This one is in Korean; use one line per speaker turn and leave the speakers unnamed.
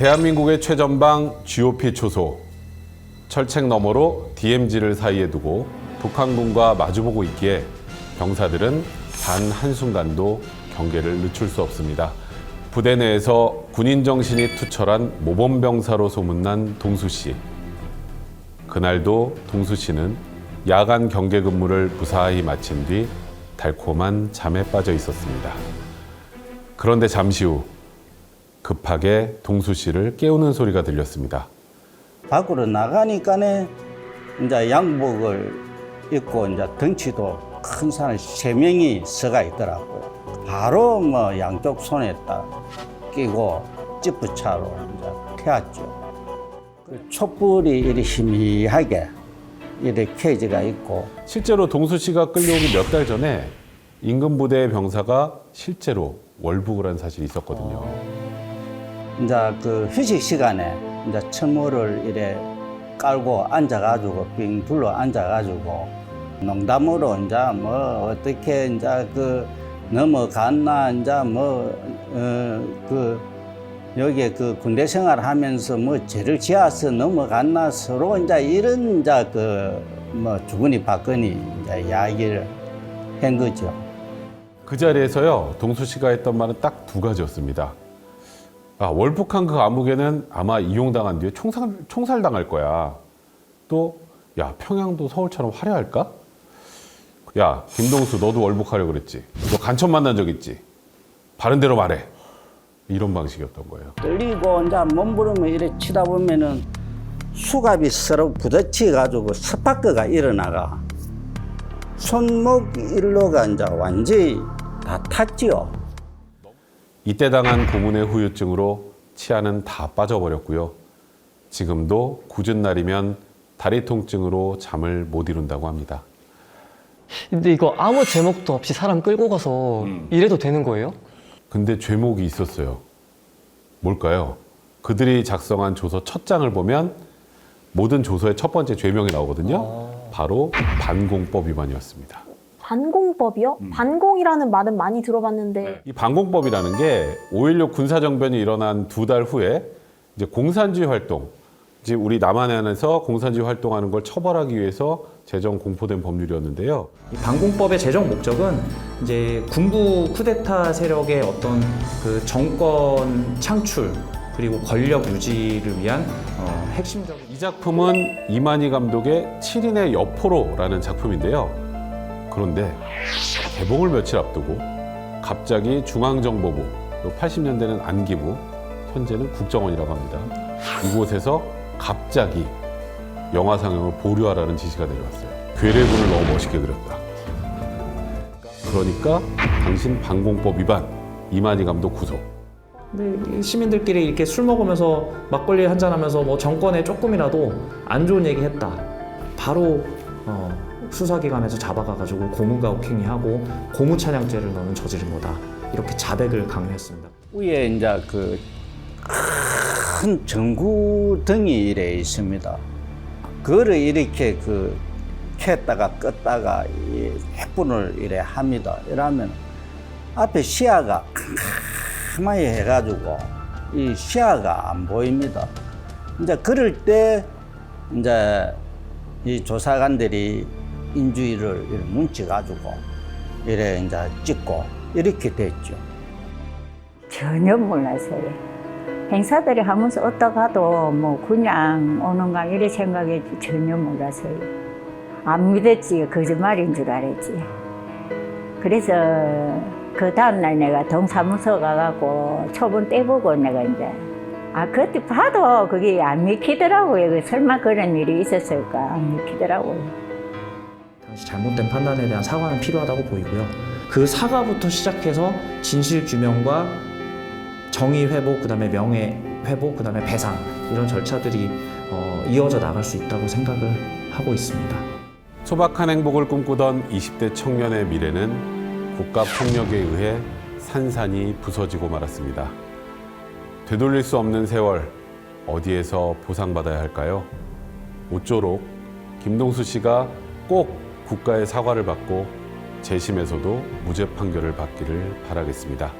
대한민국의 최전방 GOP 초소 철책 너머로 DMZ를 사이에 두고 북한군과 마주보고 있기에 병사들은 단 한순간도 경계를 늦출 수 없습니다. 부대 내에서 군인 정신이 투철한 모범병사로 소문난 동수 씨. 그날도 동수 씨는 야간 경계 근무를 무사히 마친 뒤 달콤한 잠에 빠져 있었습니다. 그런데 잠시 후 급하게 동수 씨를 깨우는 소리가 들렸습니다.
밖으로 나가니까네 이제 양복을 입고 이제 덩치도 큰 사람 세 명이 서가 있더라고요. 바로 뭐 양쪽 손에 딱 끼고 찌푸차로 이제 태웠죠. 그 촛불이 이리 희미하게 이렇게 켜지가 있고
실제로 동수 씨가 끌려오기 몇 달 전에 인근 부대의 병사가 실제로 월북을 한 사실이 있었거든요.
이제 그 휴식 시간에 이제 철모를 이래 깔고 앉아가지고 빙 둘러 앉아가지고 농담으로 이제 뭐 어떻게 이제 그 넘어갔나 이제 뭐어그 여기에 그 군대 생활하면서 뭐 죄를 지어서 넘어갔나 서로 이제 이런 이제 그 뭐 주거니 받거니 이제 이야기를 한 거죠.
그 자리에서요, 동수 씨가 했던 말은 딱 두 가지였습니다. 아, 월북한 그 암흑에는 아마 이용당한 뒤에 총살, 총살당할 거야. 또, 야, 평양도 서울처럼 화려할까? 야, 김동수, 너도 월북하려고 그랬지. 너 간첩 만난 적 있지? 바른 대로 말해. 이런 방식이었던 거예요.
떨리고 이제 몸부림을 이래 치다 보면은 수갑이 서로 부딪혀 가지고 스파크가 일어나가 손목 일로가 이제 완전히 다 탔지요.
이때 당한 고문의 후유증으로 치아는 다 빠져버렸고요. 지금도 굳은 날이면 다리 통증으로 잠을 못 이룬다고 합니다.
근데 이거 아무 제목도 없이 사람 끌고 가서 이래도 되는 거예요?
근데 죄목이 있었어요. 뭘까요? 그들이 작성한 조서 첫 장을 보면 모든 조서의 첫 번째 죄명이 나오거든요. 바로 반공법 위반이었습니다.
반공법이요? 반공이라는 말은 많이 들어봤는데
이 반공법이라는 게 5.16 군사정변이 일어난 두 달 후에 이제 공산주의 활동, 이제 우리 남한에서 공산주의 활동하는 걸 처벌하기 위해서 제정 공포된 법률이었는데요.
이 반공법의 제정 목적은 이제 군부 쿠데타 세력의 어떤 그 정권 창출 그리고 권력 유지를 위한 어, 핵심적인
이 작품은 이만희 감독의 7인의 여포로라는 작품인데요. 그런데 개봉을 며칠 앞두고 갑자기 중앙정보부, 80년대는 안기부, 현재는 국정원이라고 합니다. 이곳에서 갑자기 영화 상영을 보류하라는 지시가 내려왔어요. 괴뢰군을 너무 멋있게 그렸다. 그러니까 당신 반공법 위반, 이만희 감독 구속.
근데 이 시민들끼리 이렇게 술 먹으면서 막걸리 한잔 하면서 뭐 정권에 조금이라도 안 좋은 얘기 했다. 바로 어, 수사기관에서 잡아가가지고 고무가혹행위하고 고무 찬양죄를 너는 저지른 거다. 이렇게 자백을 강요했습니다.
위에 이제 그큰 전구등이 이래 있습니다. 그거를 이렇게 그 켰다가 껐다가 이 횃불을 이래 합니다. 이러면 앞에 시야가 가만히 해가지고 이 시야가 안 보입니다. 이제 그럴 때 이제 이 조사관들이 인주위를 뭉쳐가지고 이래 이제 찍고 이렇게 됐죠.
전혀 몰랐어요. 행사들이 하면서 어디다 가도 뭐 그냥 오는가 이래 생각했지 전혀 몰랐어요. 안 믿었지 거짓말인 줄 알았지. 그래서 그 다음날 내가 동사무소 가갖고 초본 떼보고 내가 이제 아 그때 봐도 그게 안 믿기더라고요. 그 설마 그런 일이 있었을까 안 믿기더라고요.
잘못된 판단에 대한 사과는 필요하다고 보이고요. 그 사과부터 시작해서 진실 규명과 정의 회복, 그다음에 명예 회복, 그다음에 배상 이런 절차들이 어, 이어져 나갈 수 있다고 생각을 하고 있습니다.
소박한 행복을 꿈꾸던 20대 청년의 미래는 국가 폭력에 의해 산산이 부서지고 말았습니다. 되돌릴 수 없는 세월 어디에서 보상받아야 할까요? 모쪼록 김동수 씨가 꼭 국가의 사과를 받고 재심에서도 무죄 판결을 받기를 바라겠습니다.